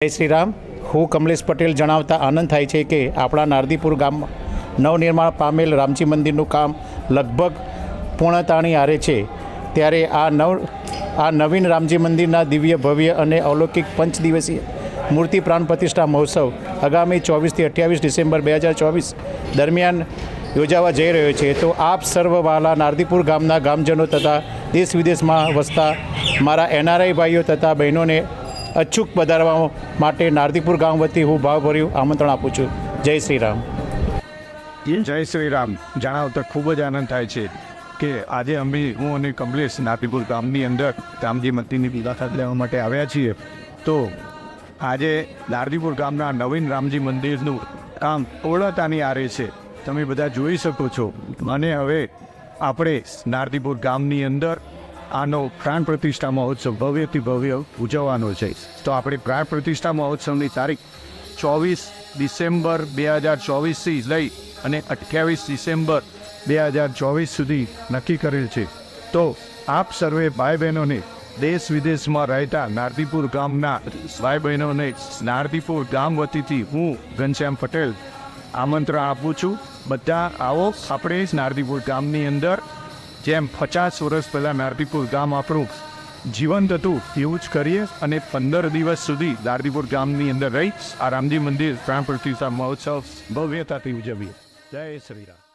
જય શ્રી રામ. હું કમલેશ પટેલ જણાવતા આનંદ થાય છે કે આપણા નારદીપુર ગામમાં નવનિર્માણ પામેલ રામજી મંદિરનું કામ લગભગ પૂર્ણતાની આરે છે. ત્યારે આ નવ, આ નવીન રામજી મંદિરના દિવ્ય, ભવ્ય અને અલૌકિક પંચ દિવસીય મૂર્તિ પ્રાણ પ્રતિષ્ઠા મહોત્સવ આગામી ચોવીસથી અઠ્યાવીસ ડિસેમ્બર બે હજાર ચોવીસ દરમિયાન યોજાવા જઈ રહ્યો છે. તો આપ સર્વવાલા નારદીપુર ગામના ગામજનો તથા દેશ વિદેશમાં વસતા મારા એનઆરઆઈ ભાઈઓ તથા બહેનોને અચૂક પધારવા માટે નારદીપુર ગામ વતી હું ભાવભર્યું આમંત્રણ આપું છું. જય શ્રી રામ જય શ્રી રામ જણાવતા ખૂબ જ આનંદ થાય છે કે આજે અમે, હું અને કમલેશ નાતીપુર ગામની અંદર રામજી મંદિરની મુલાકાત લેવા માટે આવ્યા છીએ. તો આજે નારદીપુર ગામના નવીન રામજી મંદિરનું કામ ઓળતાની આરે છે. તમે બધા જોઈ શકો છો. અને હવે આપણે નારદીપુર ગામની અંદર આનો પ્રાણ પ્રતિષ્ઠા મહોત્સવ ભવ્યથી ભવ્ય ઉજવવાનો છે. તો આપણે પ્રાણ પ્રતિષ્ઠા મહોત્સવની તારીખ ચોવીસ ડિસેમ્બર બે હજાર ચોવીસથી લઈ અને અઠ્યાવીસ ડિસેમ્બર બે હજાર ચોવીસ સુધી નક્કી કરેલ છે. તો આપ સર્વે ભાઈ બહેનોને દેશ વિદેશમાં રહેતા નારદીપુર ગામના ભાઈ બહેનોને નારદીપુર ગામ વતીથી હું ઘનશ્યામ પટેલ આમંત્રણ આપું છું. બધા આવો, આપણે નારદીપુર ગામની અંદર જેમ પચાસ વર્ષ પહેલાં નારદીપુર ગામ આપણું જીવંત હતું એવું જ કરીએ અને પંદર દિવસ સુધી નારદીપુર ગામની અંદર રહી, આ રામજી મંદિર પ્રાણ પ્રતિષ્ઠા મહોત્સવ ભવ્યતાથી ઉજવીએ. જય શ્રી રામ.